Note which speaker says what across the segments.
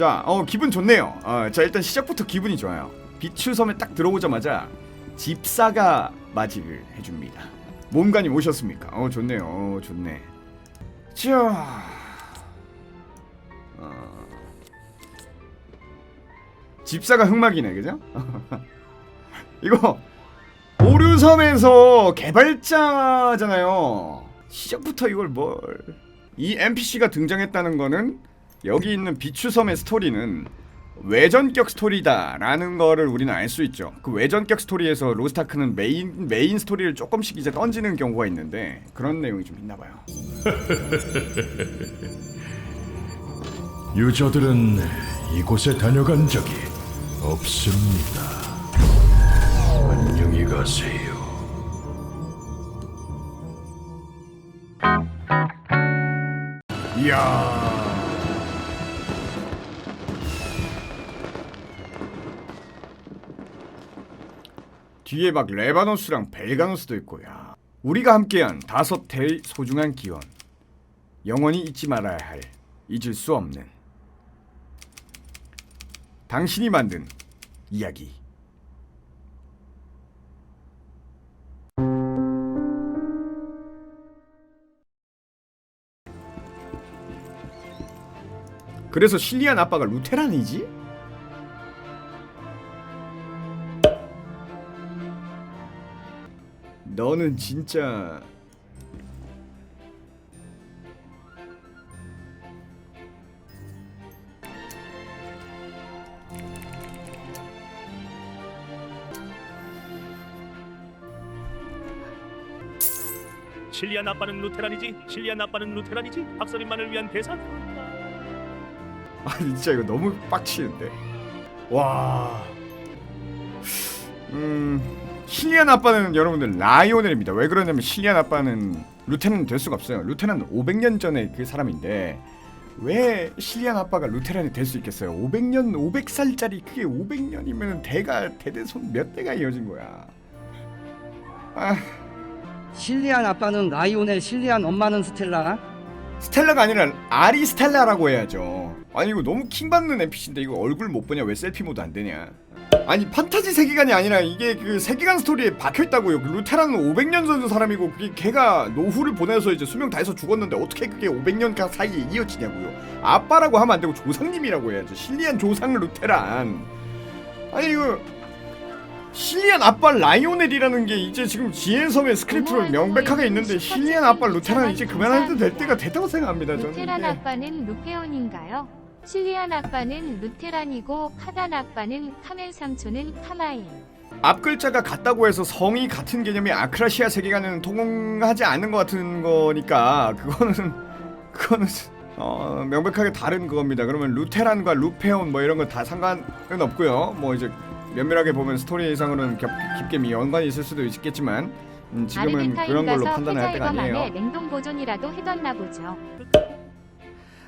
Speaker 1: 자, 어 기분 좋네요. 어, 자 일단 시작부터 기분이 좋아요. 비추섬에 딱 들어오자마자 집사가 맞이를 해줍니다. 몸간이 오셨습니까? 어 좋네요. 어 좋네. 자, 어... 집사가 흑막이네, 그죠? 이거 오류섬에서 개발자잖아요. 시작부터 이걸 뭘? 이 NPC가 등장했다는 거는 여기 있는 비추섬의 스토리는 외전격 스토리다라는 거를 우리는 알 수 있죠. 그 외전격 스토리에서 로스타크는 메인 메인 스토리를 조금씩 이제 던지는 경우가 있는데 그런 내용이 좀 있나 봐요.
Speaker 2: 유저들은 이곳에 다녀간 적이 없습니다. 안녕히 가세요.
Speaker 1: 이야. 뒤에 막 레바노스랑 벨가노스도 있고 야. 우리가 함께한 다섯 대의 소중한 기원. 영원히 잊지 말아야 할 잊을 수 없는 당신이 만든 이야기. 그래서 실리안 아빠가 루테란이지? 너는 진짜
Speaker 3: 실리안 아빠는 루테란이지? 실리안 아빠는 루테란이지? 박서린만을 위한 대사?
Speaker 1: 아 진짜 이거 너무 빡치는데. 와. 음... 실리안 아빠는 여러분들 라이오넬입니다 왜 그러냐면 실리안 아빠는 루테란 될 수가 없어요 루테란 500년 전에 그 사람인데 왜 실리안 아빠가 루테란이 될 수 있겠어요 500년 500살짜리 그게 500년이면 대가 대대손 몇 대가 이어진 거야 아
Speaker 4: 실리안 아빠는 라이오넬, 실리안 엄마는 스텔라.
Speaker 1: 스텔라가 아니라 아리 스텔라라고 해야죠. 아니 이거 너무 킹받는 NPC인데 이거 얼굴 못 보냐? 왜 셀피 모드 안 되냐? 아니 판타지 세계관이 아니라 이게 그 세계관 스토리에 박혀 있다고요. 그 루테란은 500년 전 사람이고 그게 걔가 노후를 보내서 이제 수명 다해서 죽었는데 어떻게 그게 500년 가 사이에 이어지냐고요. 아빠라고 하면 안 되고 조상님이라고 해야죠. 실리안 조상 루테란. 아니 이거 실리안 아빠 라이오넬이라는 게 이제 지금 지혜섬의 스크립트로 명백하게 있는데 실리안 아빠 루테란 이제 그만해도 될 때가 됐다고 생각합니다. 저는
Speaker 5: 루테란
Speaker 1: 이게.
Speaker 5: 아빠는 루페온인가요? 실리안 아빠는 루테란이고 카단 아빠는 카멘 삼촌은 카마인.
Speaker 1: 앞 글자가 같다고 해서 성이 같은 개념이 아크라시아 세계관에는 통하지 않는 것 같은 거니까 그거는 그거는 어, 명백하게 다른 그겁니다. 그러면 루테란과 루페온 뭐 이런 거 다 상관은 없고요. 뭐 이제 면밀하게 보면 스토리상으로는 겹, 깊게 연관이 있을 수도 있겠지만 음, 지금은 그런 걸로
Speaker 5: 가서
Speaker 1: 판단을 할 때가 아니에요.
Speaker 5: 냉동 보존이라도 해뒀나 보죠.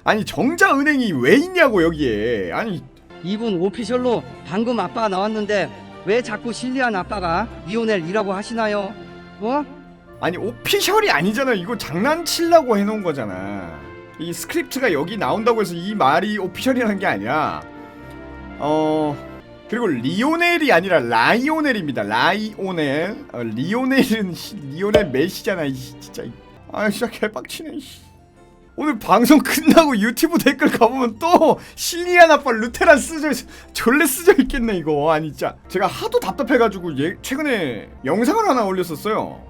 Speaker 1: 아니 정자 은행이 왜 있냐고 여기에. 아니
Speaker 4: 이분 오피셜로 방금 아빠 나왔는데 왜 자꾸 실리안 아빠가 리오넬이라고 하시나요? 어?
Speaker 1: 아니 오피셜이 아니잖아 이거 장난치려고 해놓은 거잖아. 이 스크립트가 여기 나온다고 해서 이 말이 오피셜이라는 게 아니라 어 그리고 리오넬이 아니라 라이오넬입니다. 라이오넬. 어, 리오넬은 씨, 리오넬 메시잖아 진짜. 아 진짜 개빡치네 씨. 오늘 방송 끝나고 유튜브 댓글 가보면 또 실리안 아빠 루테란 쓰져 있, 졸래 쓰져 있겠네 이거. 아니 진짜. 제가 하도 답답해가지고 예, 최근에 영상을 하나 올렸었어요.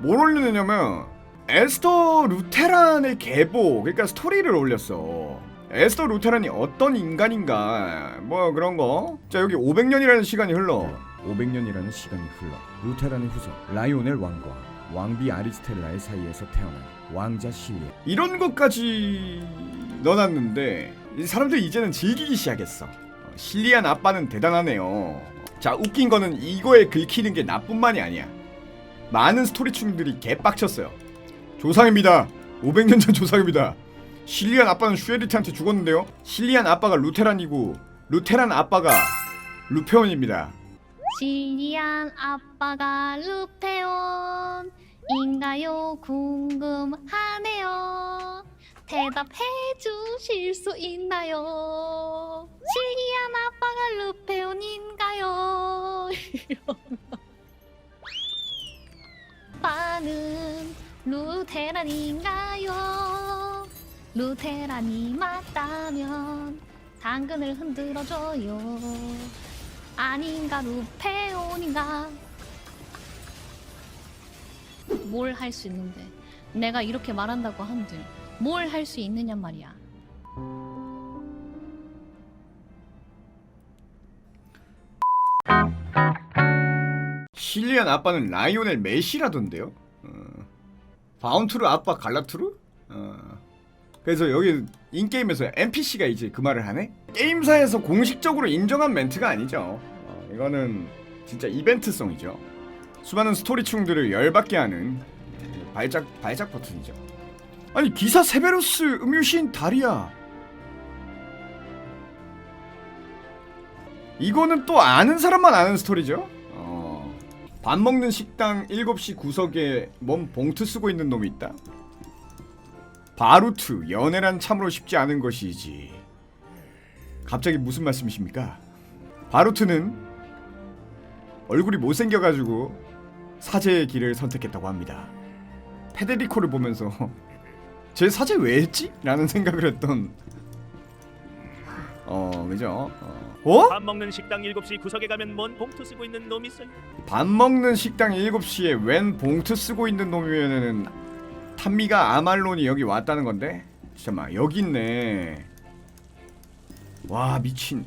Speaker 1: 뭘 올렸냐면 에스터 루테란의 계보 그러니까 스토리를 올렸어. 에스터 루테란이 어떤 인간인가 뭐 그런 거자 여기 500년이라는 시간이 흘러. 500년이라는 시간이 흘러. 루테란의 후손 라이오넬 왕과 왕비 아리스텔라의 사이에서 태어난 왕자 실리안 이런 것까지 넣어놨는데 이 사람들이 이제는 즐기기 시작했어 어, 실리안 아빠는 대단하네요 자 웃긴 거는 이거에 긁히는 게 나뿐만이 아니야 많은 스토리충들이 개빡쳤어요. 조상입니다. 500년 전 조상입니다. 실리안 아빠는 슈에리트한테 죽었는데요. 실리안 아빠가 루테란이고 루테란 아빠가 루페온입니다.
Speaker 6: 실리안 아빠가 루페온 인가요? 궁금하네요. 대답해 주실 수 있나요? 신기한 아빠가 루페온인가요? 아빠는 루테란인가요? 루테란이 맞다면 당근을 흔들어줘요. 아닌가 루페온인가? 뭘 할 수 있는데? 내가 이렇게 말한다고 한들 뭘 할 수 있느냐 말이야.
Speaker 1: 실리안 아빠는 라이오넬 메시라던데요. 어. 바운트르 아빠 갈라투르? 어. 그래서 여기 인게임에서 NPC가 이제 그 말을 하네? 게임사에서 공식적으로 인정한 멘트가 아니죠. 어, 이거는 진짜 이벤트성이죠. 수많은 스토리충들을 열받게 하는 발작 발작 버튼이죠. 아니 기사 세베로스 음유시인 다리야. 이거는 또 아는 사람만 아는 스토리죠. 어. 밥 먹는 식당 7시 구석에 뭔 봉투 쓰고 있는 놈이 있다. 바루트 연애란 참으로 쉽지 않은 것이지. 갑자기 무슨 말씀이십니까? 바루트는 얼굴이 못생겨가지고 사제의 길을 선택했다고 합니다. 페데리코를 보면서 쟤 사제 왜 했지? 라는 생각을 했던 어 그죠? 어? 어?
Speaker 3: 밥 먹는 식당 7시 구석에 가면 뭔 봉투 쓰고 있는 놈 있어요.
Speaker 1: 밥 먹는 식당 7시에 웬 봉투 쓰고 있는 놈이면은 탄미가 아말론이 여기 왔다는 건데? 잠깐만 여기 있네 와 미친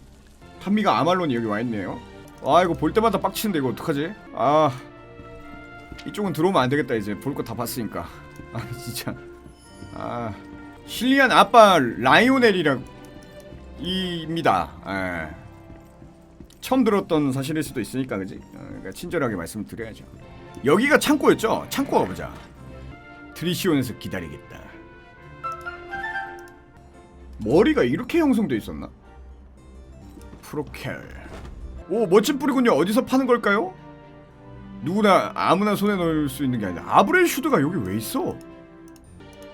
Speaker 1: 탄미가 아말론이 여기 와 있네요 아 이거 볼 때마다 빡치는데 이거 어떡하지? 아 이쪽은 들어오면 안 되겠다 이제 볼 거 다 봤으니까 아 진짜 아 실리안 아빠 라이오넬이라 입니다 예. 처음 들었던 사실일 수도 있으니까 그지? 어, 그러니까 친절하게 말씀을 드려야죠. 여기가 창고였죠? 창고 가보자. 트리시온에서 기다리겠다. 머리가 이렇게 형성돼 있었나? 프로켈. 오 멋진 뿌리군요. 어디서 파는 걸까요? 누구나 아무나 손에 넣을 수 있는 게 아니라 아브렐 슈드가 여기 왜 있어?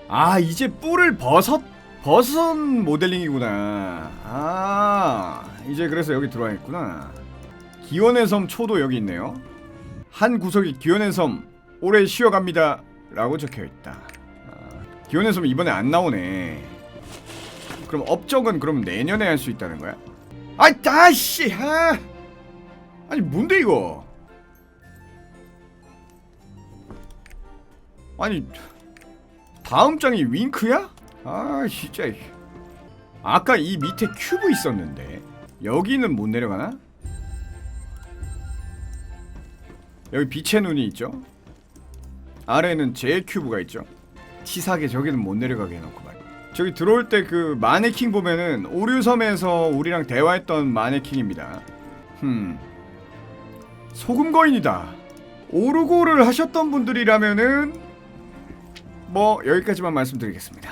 Speaker 1: 아 이제 뿔을 벗었 벗은 모델링이구나. 아, 이제 그래서 여기 들어와 있구나. 기원의 섬 초도 여기 있네요. 한 구석이 기원의 섬 오래 쉬어갑니다. 라고 적혀 있다. 아, 기원의 섬 이번에 안 나오네. 그럼 업적은 그럼 내년에 할 수 있다는 거야? 아, 아씨, 아, 아니 뭔데 이거? 아니 다음 장이 윙크야? 아 진짜. 아까 이 밑에 큐브 있었는데 여기는 못 내려가나? 여기 빛의 눈이 있죠? 아래는 제 큐브가 있죠? 치사하게 저기는 못 내려가게 해놓고 말이야. 저기 들어올 때 그 마네킹 보면은 오류섬에서 우리랑 대화했던 마네킹입니다. 흠. 소금 거인이다. 오르고를 하셨던 분들이라면은 뭐 여기까지만 말씀드리겠습니다.